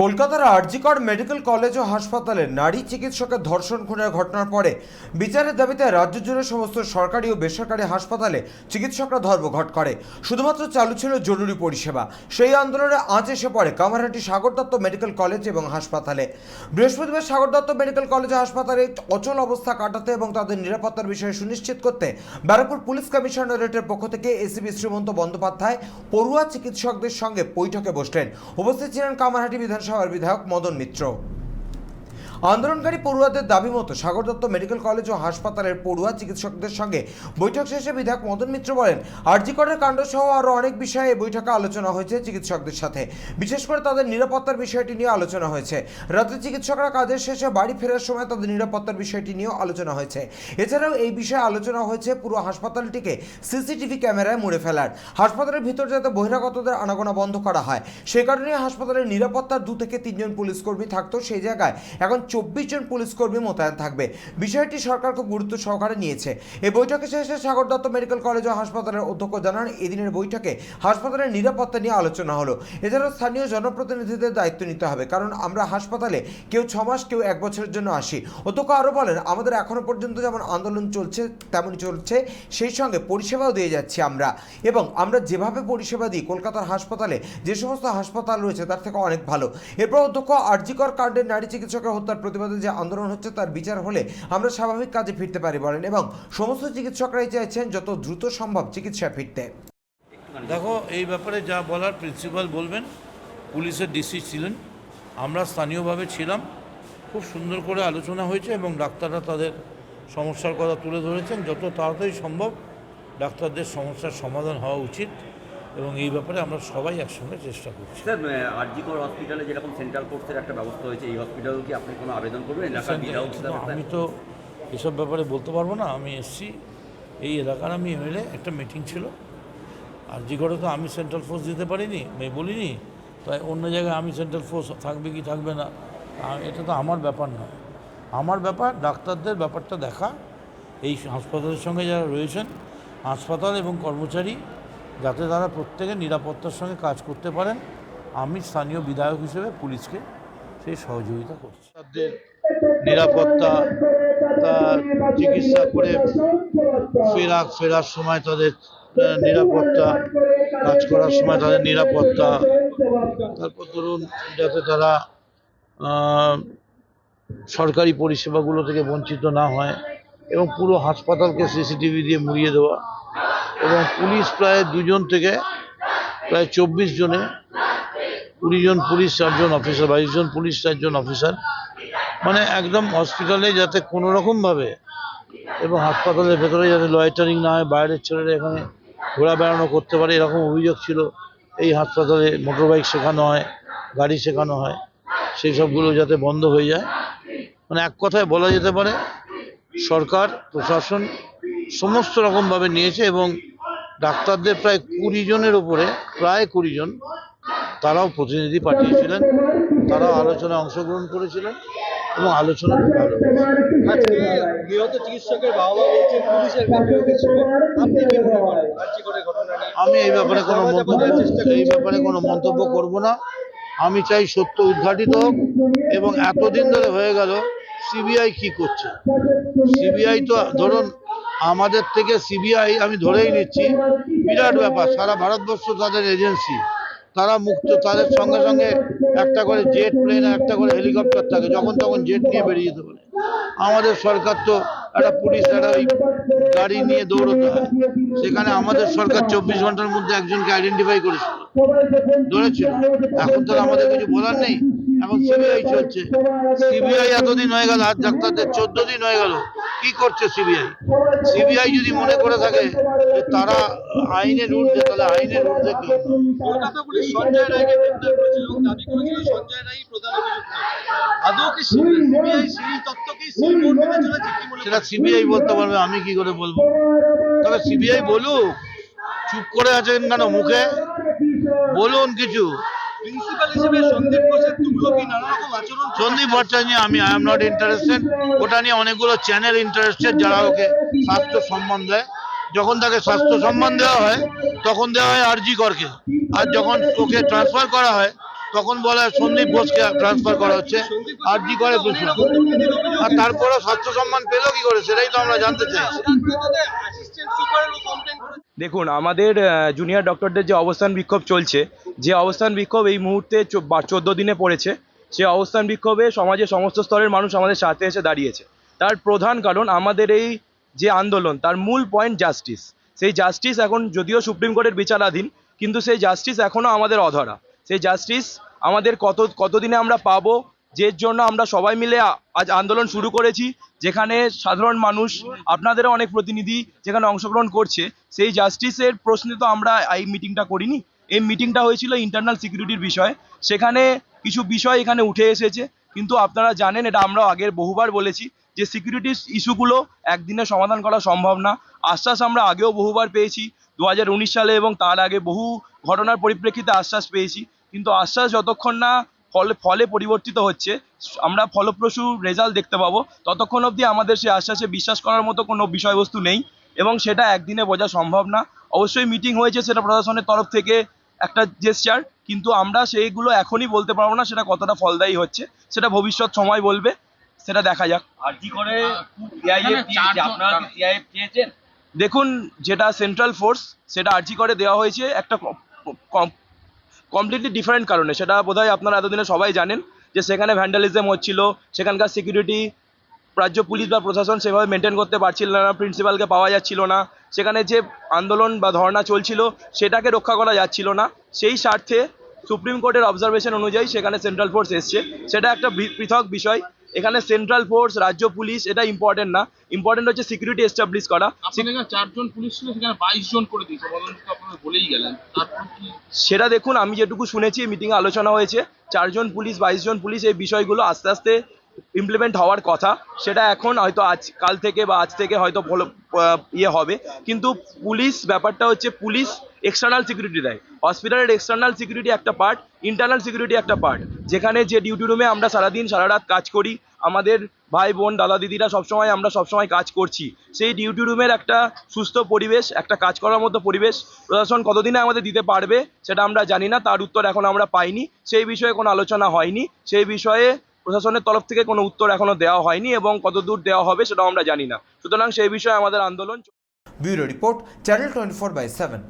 কলকাতার RG Kar medical college ও হাসপাতালে নারী চিকিৎসকের ধর্ষণ খুনের ঘটনার পরে বিচারের দাবিতে রাজ্য জুড়ে সমস্ত সরকারি ও বেসরকারি হাসপাতালে চিকিৎসকরা ধর্মঘট করে। শুধুমাত্র চালু ছিল জরুরি পরিষেবা। সেই আন্দোলনে আজ এসে পড়ে কামারহাটি সাগর দত্ত মেডিকেল কলেজ এবং হাসপাতালে। বৃহস্পতিবার সাগর দত্ত মেডিকেল কলেজ হাসপাতালে অচল অবস্থা কাটাতে এবং তাদের নিরাপত্তার বিষয়ে সুনিশ্চিত করতে ব্যারাকপুর পুলিশ কমিশনারেটের পক্ষ থেকে এসিপি শ্রীমন্ত বন্দ্যোপাধ্যায় পড়ুয়া চিকিৎসকদের সঙ্গে বৈঠকে বসলেন। উপস্থিত ছিলেন কামারহাটি বিধানসভার বিধায়ক মদন মিত্র। আন্দোলনকারী পড়ুয়াদের দাবি মতো সাগর দত্ত মেডিকেল কলেজ ও হাসপাতালের পড়ুয়া চিকিৎসকদের সঙ্গে বৈঠক শেষে বিধায়ক মদন মিত্র বলেন আরজিকরের কাণ্ড সহ আরও অনেক বিষয়ে এই বৈঠকে আলোচনা হয়েছে চিকিৎসকদের সাথে। বিশেষ করে তাদের নিরাপত্তার বিষয়টি নিয়ে আলোচনা হয়েছে। রাতে চিকিৎসকরা কাজের শেষে বাড়ি ফেরার সময় তাদের নিরাপত্তার বিষয়টি নিয়েও আলোচনা হয়েছে। এছাড়াও এই বিষয়ে আলোচনা হয়েছে পুরো হাসপাতালটিকে সিসিটিভি ক্যামেরায় মুড়ে ফেলার। হাসপাতালের ভিতর যাতে বহিরাগতদের আনাগোনা বন্ধ করা হয়। সে কারণে হাসপাতালের নিরাপত্তার দু থেকে তিনজন পুলিশ কর্মী থাকতো সেই জায়গায়। এখন চব্বিশ জন পুলিশ কর্মী মোতায়েন থাকবে। বিষয়টি সরকার খুব গুরুত্ব সহকারে নিয়েছে। এই বৈঠকে শেষে সাগর দত্ত মেডিকেল কলেজ ও হাসপাতালের অধ্যক্ষ জানান, এদিনের বৈঠকে হাসপাতালের নিরাপত্তা নিয়ে আলোচনা হলো। এছাড়াও স্থানীয় জনপ্রতিনিধিদের দায়িত্ব নিতে হবে, কারণ আমরা হাসপাতালে কেউ ছ মাস কেউ এক বছরের জন্য আসি। অধ্যক্ষ আরও বলেন, আমাদের এখনও পর্যন্ত যেমন আন্দোলন চলছে, তেমনই চলছে। সেই সঙ্গে পরিষেবাও দিয়ে যাচ্ছি আমরা। এবং আমরা যেভাবে পরিষেবা দিই, কলকাতার হাসপাতালে যে সমস্ত হাসপাতাল রয়েছে, তার থেকে অনেক ভালো। এরপর অধ্যক্ষ আরজিকর কাণ্ডের নারী চিকিৎসকের হত্যার প্রতিবাদে যে আন্দোলন হচ্ছে তার বিচার হলে আমরা স্বাভাবিক কাজে ফিরতে পারি বলেন, এবং সমস্ত চিকিৎসকরাই চাইছেন যত দ্রুত সম্ভব চিকিৎসা ফিরতে। দেখো, এই ব্যাপারে যা বলার প্রিন্সিপাল বলবেন, পুলিশের ডিসি ছিলেন, আমরা স্থানীয়ভাবে ছিলাম, খুব সুন্দর করে আলোচনা হয়েছে এবং ডাক্তাররা তাদের সমস্যার কথা তুলে ধরেছেন। যত তাড়াতাড়ি সম্ভব ডাক্তারদের সমস্যার সমাধান হওয়া উচিত। এবং এই ব্যাপারে আমরা সবাই একসঙ্গে চেষ্টা করছি। স্যার আরজিকর হসপিটালে যেরকম সেন্ট্রাল কোর্সের একটা ব্যবস্থা হয়েছে এই হসপিটালেও কি আপনি কোনো আবেদন করবেন? আমি তো এসব ব্যাপারে বলতে পারব না। আমি এসছি এই এলাকার আমি এমএলএ একটা মিটিং ছিল। আর যে ঘরে তো আমি সেন্ট্রাল ফোর্স দিতে পারিনি আমি বলিনি। তাই অন্য জায়গায় আমি সেন্ট্রাল ফোর্স থাকবে কি থাকবে না এটা তো আমার ব্যাপার নয়। আমার ব্যাপার ডাক্তারদের ব্যাপারটা দেখা। এই হাসপাতালের সঙ্গে যারা রয়েছেন হাসপাতাল এবং কর্মচারী যাতে তারা প্রত্যেকে নিরাপত্তার সঙ্গে কাজ করতে পারেন। আমি স্থানীয় বিধায়ক হিসেবে পুলিশকে সেই সহযোগিতা করছি। তাদের নিরাপত্তা, তার চিকিৎসা করে ফেরা ফেরার সময় তাদের নিরাপত্তা, কাজ করার সময় তাদের নিরাপত্তা। তারপর ধরুন যাতে তারা সরকারি পরিষেবাগুলো থেকে বঞ্চিত না হয় এবং পুরো হাসপাতালকে সিসিটিভি দিয়ে মুড়িয়ে দেওয়া। এবং পুলিশ প্রায় দুজন থেকে প্রায় চব্বিশ জনে, কুড়ি জন পুলিশ চারজন অফিসার বাইশ জন পুলিশ চারজন অফিসার মানে একদম হসপিটালে যাতে কোনো রকমভাবে এবং হাসপাতালের ভেতরে যাতে লয়টারিং না হয়, বাইরের ছেলেরা এখানে ঘোরা বেড়ানো করতে পারে, এরকম অভিযোগ ছিল। এই হাসপাতালে মোটর বাইক শেখানো হয়, গাড়ি শেখানো হয়, সেই সবগুলো যাতে বন্ধ হয়ে যায়। মানে এক কথায় বলা যেতে পারে, সরকার, প্রশাসন সমস্ত রকমভাবে নিয়েছে এবং ডাক্তারদের প্রায় কুড়ি জনের উপরে প্রায় কুড়ি জন তারাও প্রতিনিধি পাঠিয়েছিলেন তারাও আলোচনায় অংশগ্রহণ করেছিলেন এবং আলোচনা খুব ভালো নিহত চিকিৎসকের বাবা বলছেন পুলিশের আপনি কি মনে করেন? আমি এই ব্যাপারে কোনো মন্তব্য এই ব্যাপারে কোনো মন্তব্য করব না। আমি চাই সত্য উদ্ঘাটিত হোক এবং এতদিন ধরে হয়ে গেল সিবিআই কি করছে? সিবিআই তো ধরুন আমাদের থেকে সিবিআই আমি ধরেই নিচ্ছি। বিরাট ব্যাপার, সারা ভারতবর্ষ তাদের এজেন্সি। তারা মুক্ত, তাদের সঙ্গে সঙ্গে একটা করে জেট প্লেন একটা করে হেলিকপ্টার থাকে, যখন তখন জেট নিয়ে বেরিয়ে যেতে পারে। আমাদের সরকার তো একটা পুলিশ, একটা ওই গাড়ি নিয়ে দৌড়তে হয়। সেখানে আমাদের সরকার চব্বিশ ঘণ্টার মধ্যে একজনকে আইডেন্টিফাই করেছিল। ধরেছিল। এখন তো আমাদের কিছু বলার নেই। এখন সিবিআই চলছে। সিবিআই এতদিন হয়ে গেল, আজ ডাক্তারদের চোদ্দ দিন হয়ে গেল। কি করছে সিবিআই সিবিআই যদি মনে করে থাকে যে তারা আইনের ঊর্ধ্বে তাহলে আইনের ঊর্ধ্বে কেউ কলকাতা পুলিশ সঞ্জয় রায়কে গ্রেপ্তার করেছিল দাবি করেছিল সঞ্জয় রায় প্রধান অভিযুক্ত। আদৌ কি সিবিআই সেই তত্ত্বকেই মেনে চলেছে? কি মনে সেটা সিবিআই বলতে পারবে আমি কি করে বলব? তবে সিবিআই বলুক চুপ করে আছেন কেন মুখে? বলুন কিছু। হিসেবে সন্দীপ ঘোষের তুগলকি নানা রকম আচরণ সন্দীপ ভট্টাচার্য নিয়ে আমি আই এম নট ইন্টারেস্টেড ওটা নিয়ে অনেকগুলো চ্যানেল ইন্টারেস্টেড যারা ওকে স্বাস্থ্য সম্মান দেয় যখন তাকে স্বাস্থ্য সম্মান দেওয়া হয় তখন দেওয়া হয় আরজি করকে আর যখন ওকে ট্রান্সফার করা হয় তখন বলা হয় সন্দীপ ঘোষকে ট্রান্সফার করা হচ্ছে। আর জি করে আর তারপরে স্বাস্থ্য সম্মান পেল কি করে? সেটাই তো আমরা জানতে চাই দেখুন, আমাদের জুনিয়র ডক্টরদের যে অবস্থান বিক্ষোভ চলছে, যে অবস্থান বিক্ষোভ এই মুহূর্তে চোদ্দ দিনে পড়েছে, সে অবস্থান বিক্ষোভে সমাজের সমস্ত স্তরের মানুষ আমাদের সাথে এসে দাঁড়িয়েছে। তার প্রধান কারণ আমাদের এই যে আন্দোলন, তার মূল পয়েন্ট জাস্টিস সেই জাস্টিস এখন যদিও সুপ্রিম কোর্টের বিচারাধীন, কিন্তু সেই জাস্টিস এখনও আমাদের অধরা। সেই জাস্টিস আমাদের কত, কতদিনে আমরা পাবো যে জন্য আমরা সবাই মিলে আজ আন্দোলন শুরু করেছি, যেখানে সাধারণ মানুষ, আপনাদেরও অনেক প্রতিনিধি যেখানে অংশগ্রহণ করছে, সেই জাস্টিসের প্রশ্নে তো আমরা এই মিটিংটা করিনি। এই মিটিংটা হয়েছিল ইন্টারনাল সিকিউরিটির বিষয়। সেখানে কিছু বিষয় এখানে উঠে এসেছে, কিন্তু আপনারা জানেন, এটা আমরা আগের বহুবার বলেছি, যে সিকিউরিটি ইস্যুগুলো একদিনে সমাধান করা সম্ভব না। আশ্বাস আমরা আগেও বহুবার পেয়েছি দু হাজার উনিশ সালে এবং তার আগে বহু ঘটনার পরিপ্রেক্ষিতে আশ্বাস পেয়েছি। কিন্তু আশ্বাস যতক্ষণ না ফলে ফলে পরিবর্তিত হচ্ছে। আমরা ফলপ্রসূ রেজাল্ট দেখতে পাবো। ততক্ষণ অবধি আমাদের সেই আশ্বাসে বিশ্বাস করার মতো কোনো বিষয়বস্তু নেই এবং সেটা একদিনে বোঝা সম্ভব না। অবশ্যই মিটিং হয়েছে সেটা প্রশাসনের তরফ থেকে একটা জেস্টার কিন্তু আমরা সেইগুলো এখনই বলতে পারব না সেটা কতটা ফলদায়ী হচ্ছে। সেটা ভবিষ্যৎ সময় বলবে সেটা দেখা যাক। আর করে কি চেয়েছেন দেখুন যেটা সেন্ট্রাল ফোর্স সেটা আর্জি করে দেওয়া হয়েছে একটা কমপ্লিটলি ডিফারেন্ট কারণে। সেটা বোধহয় আপনারা এতদিনে সবাই জানেন যে সেখানে ভ্যান্ডালিজম হচ্ছিল, সেখানকার সিকিউরিটি রাজ্য পুলিশ বা প্রশাসন সেভাবে মেনটেন করতে পারছিল না প্রিন্সিপালকে পাওয়া যাচ্ছিল না। সেখানে যে আন্দোলন বা ধর্না চলছিল, সেটাকে রক্ষা করা যাচ্ছিল না। সেই স্বার্থে সুপ্রিম কোর্টের অবজারভেশন অনুযায়ী সেখানে সেন্ট্রাল ফোর্স এসছে। সেটা একটা পৃথক বিষয়। এখানে সেন্ট্রাল ফোর্স রাজ্য পুলিশ এটা ইম্পর্টেন্ট না। ইম্পর্টেন্ট হচ্ছে সিকিউরিটি এস্টাবলিশ করা। চারজন পুলিশ ছিল সেখানে বাইশ জন করে দিয়েছে। বলেই গেলেন। সেটা দেখুন আমি যেটুকু শুনেছি মিটিংয়ে আলোচনা হয়েছে। চারজন পুলিশ বাইশ জন পুলিশ এই বিষয়গুলো আস্তে আস্তে ইমপ্লিমেন্ট হওয়ার কথা, সেটা এখন হয়তো আজ, কাল থেকে বা আজ থেকে হয়তো ভালো ইয়ে হবে। কিন্তু পুলিশ ব্যাপারটা হচ্ছে, পুলিশ এক্সটার্নাল সিকিউরিটি দেয়। হসপিটালের এক্সটার্নাল সিকিউরিটি একটা পার্ট ইন্টারনাল সিকিউরিটি একটা পার্ট যেখানে যে ডিউটি রুমে আমরা সারাদিন সারা রাত কাজ করি, আমাদের ভাই বোন, দাদা দিদিরা সবসময় আমরা সবসময় কাজ করছি। সেই ডিউটি রুমের একটা সুস্থ পরিবেশ, একটা কাজ করার মতো পরিবেশ প্রশাসন কতদিনে আমাদের দিতে পারবে, সেটা আমরা জানি না। তার উত্তর এখন আমরা পাইনি। সেই বিষয়ে কোনো আলোচনা হয়নি। সেই বিষয়ে প্রশাসনের তরফ থেকে কোনো উত্তর এখনও দেওয়া হয়নি এবং কত দূর দেওয়া হবে সেটাও আমরা জানি না। সুতরাং সেই বিষয়ে আমাদের আন্দোলন bureau report, channel twenty four by seven.